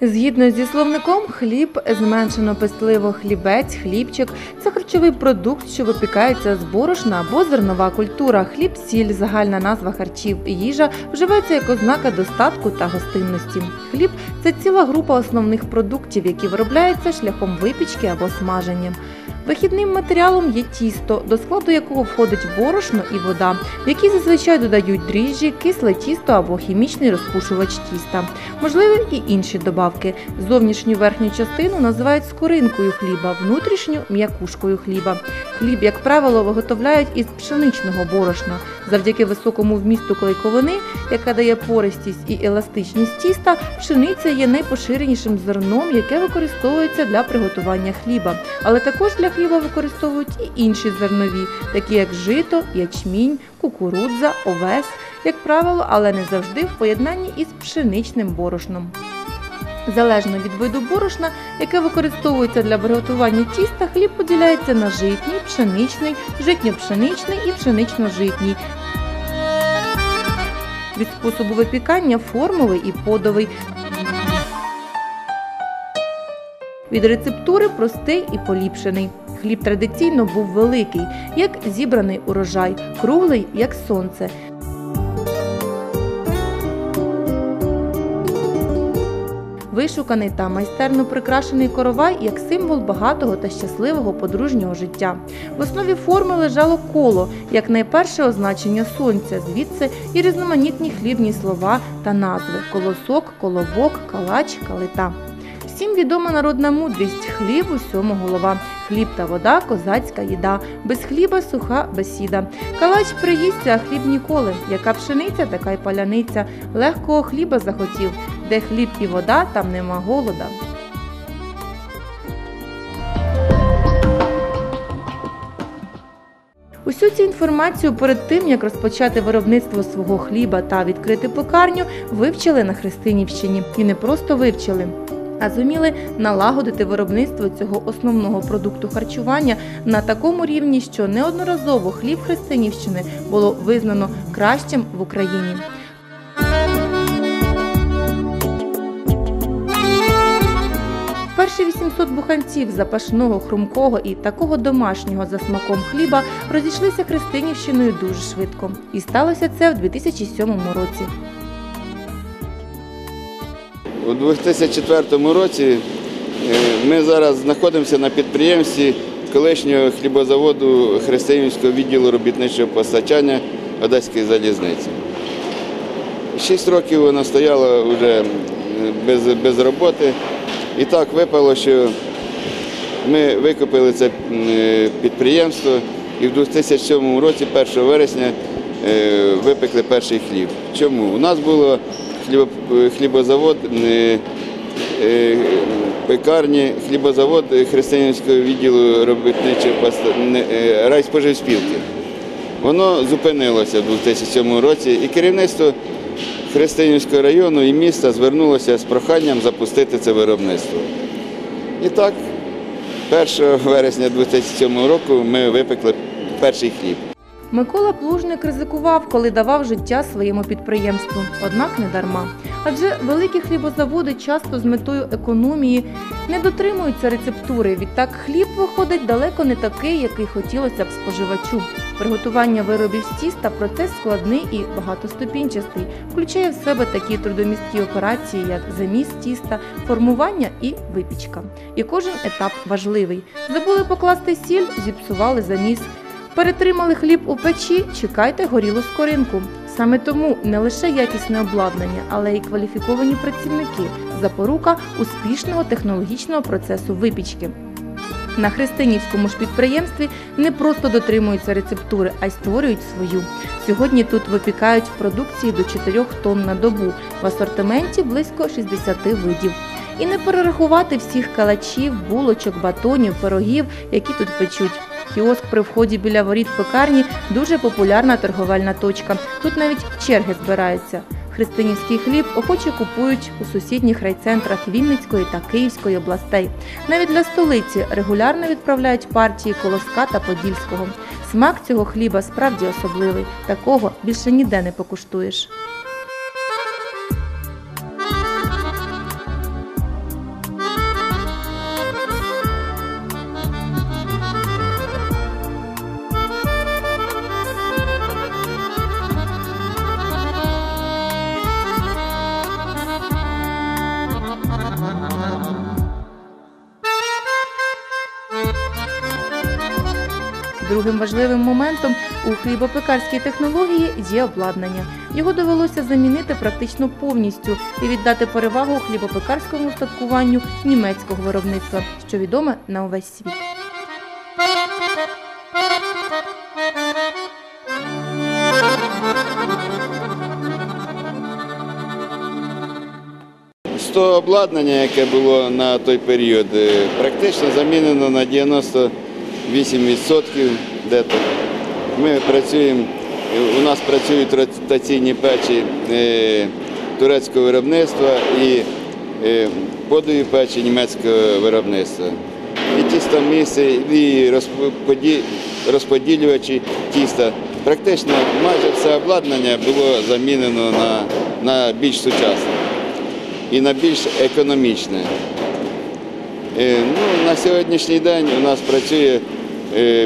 Згідно зі словником, хліб зменшено пестливо хлібець, хлібчик це харчовий продукт, що випікається з борошна або зернова культура. Хліб, сіль, загальна назва харчів і їжа вживається як ознака достатку та гостинності. Хліб це ціла група основних продуктів, які виробляються шляхом випічки або смаження. Вихідним матеріалом є тісто, до складу якого входить борошно і вода, в які зазвичай додають дріжджі, кисле тісто або хімічний розпушувач тіста. Можливі і інші добавки. Зовнішню верхню частину називають скоринкою хліба, внутрішню м'якушкою хліба. Хліб, як правило, виготовляють із пшеничного борошна. Завдяки високому вмісту клейковини, яка дає пористість і еластичність тіста, пшениця є найпоширенішим зерном, яке використовується для приготування хліба. Але також для хліба використовують і інші зернові, такі як жито, ячмінь, кукурудза, овес, як правило, але не завжди в поєднанні із пшеничним борошном. Залежно від виду борошна, яке використовується для приготування тіста, хліб поділяється на житній, пшеничний, житньо-пшеничний і пшенично-житній. Від способу випікання формовий і подовий. Від рецептури простий і поліпшений. Хліб традиційно був великий, як зібраний урожай, круглий, як сонце. Вишуканий та майстерно прикрашений коровай як символ багатого та щасливого подружнього життя. В основі форми лежало коло, як найперше означення сонця, звідси і різноманітні хлібні слова та назви колосок, коловок, калач, калита. Всім відома народна мудрість хліб усьому голова. Хліб та вода козацька їда. Без хліба суха бесіда. Калач приїсться, а хліб ніколи. Яка пшениця, така й паляниця. Легкого хліба захотів. Де хліб і вода, там нема голода. Усю цю інформацію перед тим, як розпочати виробництво свого хліба та відкрити пекарню, вивчили на Христинівщині. І не просто вивчили, а зуміли налагодити виробництво цього основного продукту харчування на такому рівні, що неодноразово хліб Христинівщини було визнано кращим в Україні. Перші 800 буханців запашного, хрумкого і такого домашнього за смаком хліба розійшлися Христинівщиною дуже швидко. І сталося це в 2007 році. У 2004 році е, ми зараз знаходимося на підприємстві колишнього хлібозаводу Христинівського відділу робітничого постачання Одеської залізниці. Шість років воно стояло вже без, без роботи. І так випало, що ми викупили це е, підприємство і в 2007 році, 1 вересня, е, випекли перший хліб. Чому? У нас хлібозавод е, е, пекарні, хлібозавод Християнського відділу робітничого райспоживспілки. Воно зупинилося в 2007 році, і керівництво Христинівського району і міста звернулося з проханням запустити це виробництво. І так, 1 вересня 2007 року ми випекли перший хліб. Микола Плужник ризикував, коли давав життя своєму підприємству, однак не дарма. Адже великі хлібозаводи часто з метою економії не дотримуються рецептури. Відтак хліб виходить далеко не такий, який хотілося б споживачу. Приготування виробів з тіста процес складний і багатоступінчастий, включає в себе такі трудомісткі операції, як заміс тіста, формування і випічка. І кожен етап важливий. Забули покласти сіль, зіпсували заміс. Перетримали хліб у печі, чекайте горілу скоринку. Саме тому не лише якісне обладнання, але й кваліфіковані працівники запорука успішного технологічного процесу випічки. На Христинівському ж підприємстві не просто дотримуються рецептури, а й створюють свою. Сьогодні тут випікають продукції до 4 тонн на добу. В асортименті близько 60 видів. І не перерахувати всіх калачів, булочок, батонів, пирогів, які тут печуть. Кіоск при вході біля воріт пекарні дуже популярна торговельна точка. Тут навіть черги збираються. Христинівський хліб охоче купують у сусідніх райцентрах Вінницької та Київської областей. Навіть для столиці регулярно відправляють партії Колоска та Подільського. Смак цього хліба справді особливий. Такого більше ніде не покуштуєш. Другим важливим моментом у хлібопекарській технології є обладнання. Його довелося замінити практично повністю і віддати перевагу хлібопекарському устаткуванню німецького виробництва, що відоме на увесь світ. З того обладнання, яке було на той період, е, практично замінено на 98% дето. Ми працюємо, у нас працюють ротаційні печі е, турецького виробництва і е, подові печі німецького виробництва. І тістоміси, і розподілювачі тіста. Практично майже все обладнання було замінено на, на більш сучасне і на більш економічне. Е, Ну, на сьогоднішній день у нас працює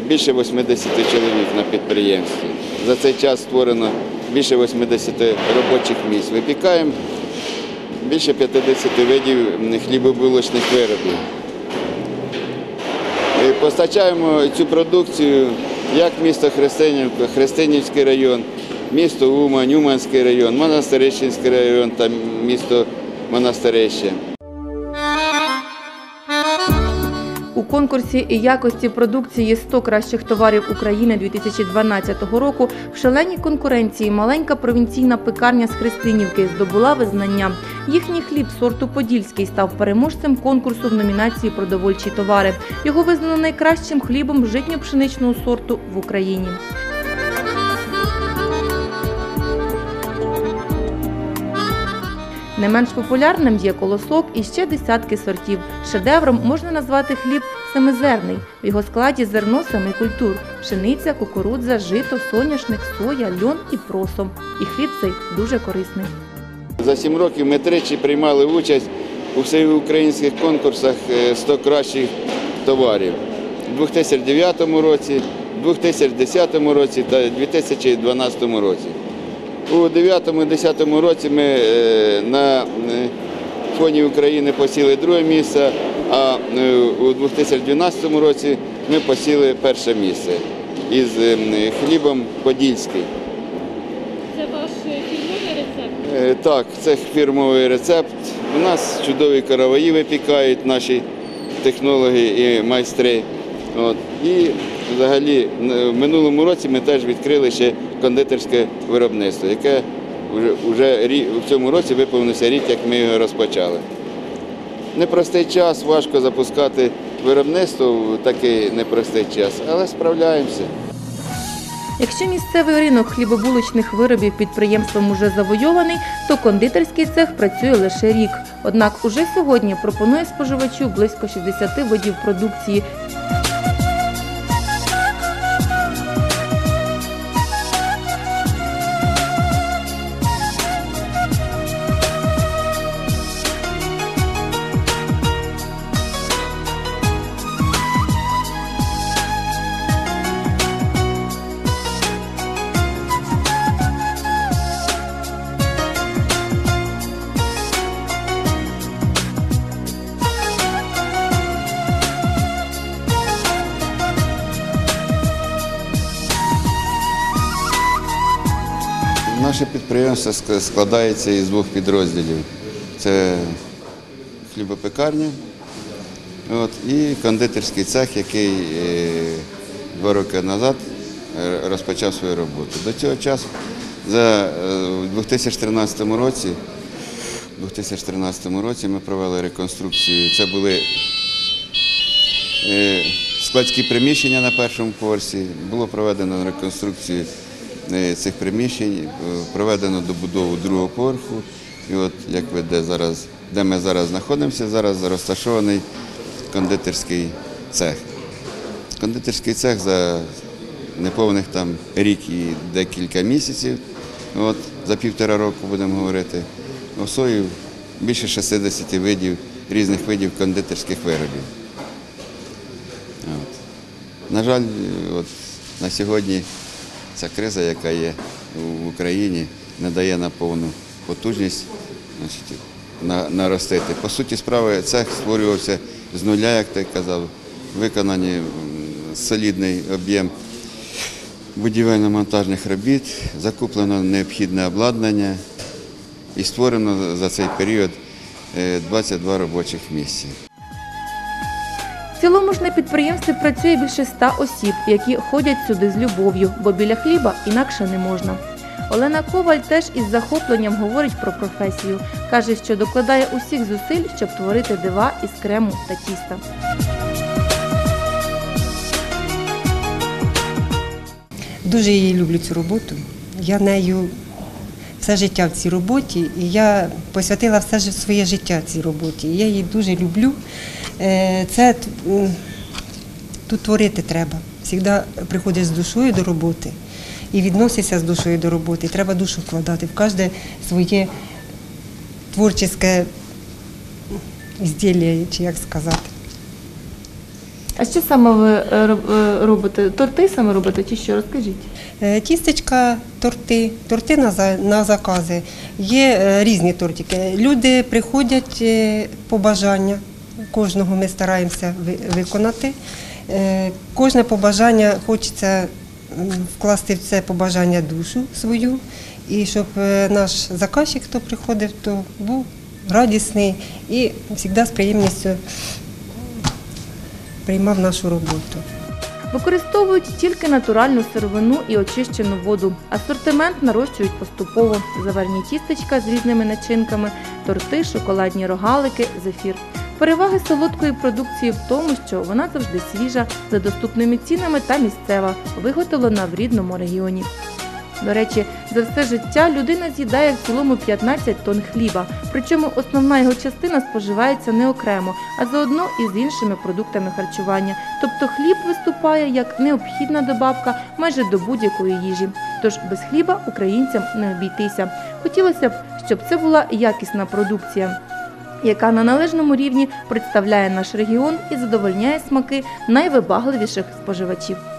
більше 80 чоловік на підприємстві. За цей час створено більше 80 робочих місць. Випікаємо більше 50 видів хлібобулочних виробів. Е, Постачаємо цю продукцію як місто Христинівка, Христинівський район, місто Умань, Уманський район, Монастирищенський район та місто Монастирище. Конкурсі якості продукції 100 кращих товарів України 2012 року в шаленій конкуренції маленька провінційна пекарня з Христинівки здобула визнання. Їхній хліб сорту Подільський став переможцем конкурсу в номінації Продовольчі товари. Його визнано найкращим хлібом житньо-пшеничного сорту в Україні. Не менш популярним є колосок і ще десятки сортів. Шедевром можна назвати хліб семизерний. В його складі зерно семи культур: пшениця, кукурудза, жито, соняшник, соя, льон і просо. І хліб цей дуже корисний. За сім років ми тричі приймали участь у всеукраїнських конкурсах е, 100 кращих товарів у 2009 році, 2010 році та 2012 році. У 2009-2010 році ми е, на е, фоні України посіли друге місце, е, у 2012 році ми посіли перше місце із е, хлібом Подільський. Це ваш е, фірмовий рецепт? Е, Так, це фірмовий рецепт. У нас чудові караваї випікають наші технологи і майстри. От. І взагалі в минулому році ми теж відкрили ще кондитерське виробництво, яке вже, в цьому році виповнився рік, як ми його розпочали. Непростий час, важко запускати виробництво в такий непростий час, але справляємося. Якщо місцевий ринок хлібобулочних виробів підприємством уже завойований, то кондитерський цех працює лише рік. Однак уже сьогодні пропонує споживачу близько 60 видів продукції. Наше підприємство складається із двох підрозділів. Це хлібопекарня і кондитерський цех, який е, два роки назад е, розпочав свою роботу. До цього часу, е, у 2013 році, у 2013 році ми провели реконструкцію. Це були складські приміщення на першому поверсі. Було проведено реконструкцію цих приміщень, е, проведено добудову другого поверху. І от як ви де зараз, де ми зараз знаходимося, зараз розташований кондитерський цех. Кондитерський цех за неповних там рік і декілька місяців. От, за півтора року будемо говорити. Осоїв більше 60 видів різних видів кондитерських виробів. От. На жаль, от, на сьогодні ця криза, яка є в Україні, не дає на повну потужність значить, наростити. По суті справи, цех створювався з нуля, як ти казав, виконані солідний об'єм будівельно-монтажних робіт, закуплено необхідне обладнання і створено за цей період е, 22 робочих місця. Цілому ж на підприємстві працює більше ста осіб, які ходять сюди з любов'ю, бо біля хліба інакше не можна. Олена Коваль теж із захопленням говорить про професію. Каже, що докладає усіх зусиль, щоб творити дива із крему та тіста. Дуже її люблю цю роботу. Я нею все життя в цій роботі, і я посвятила все своє життя цій роботі. Я її дуже люблю. Е, Це тут творити треба. Завжди приходиш з душою до роботи і відносишся з душою до роботи. Треба душу вкладати в кожне своє творче ізділля, чи як сказати. А що саме ви е, е, робите? Торти саме робите чи що? Розкажіть. Е, Тістечка, торти, торти на, на закази. Є різні тортики. Люди приходять е, по бажання. Кожного ми стараємося виконати. Кожне побажання хочеться вкласти в це побажання душу свою, і щоб наш заказчик, хто приходив, то був радісний і завжди з приємністю приймав нашу роботу. Використовують тільки натуральну сировину і очищену воду. Асортимент нарощують поступово. Заварні тістечка з різними начинками, торти, шоколадні рогалики, зефір. Переваги солодкої продукції в тому, що вона завжди свіжа, за доступними цінами та місцева, виготовлена в рідному регіоні. До речі, за все життя людина з'їдає в цілому 15 тонн хліба, причому основна його частина споживається не окремо, а заодно із іншими продуктами харчування. Тобто хліб виступає як необхідна добавка майже до будь-якої їжі. Тож без хліба українцям не обійтися. Хотілося б, щоб це була якісна продукція. Яка на належному рівні представляє наш регіон і задовольняє смаки найвибагливіших споживачів.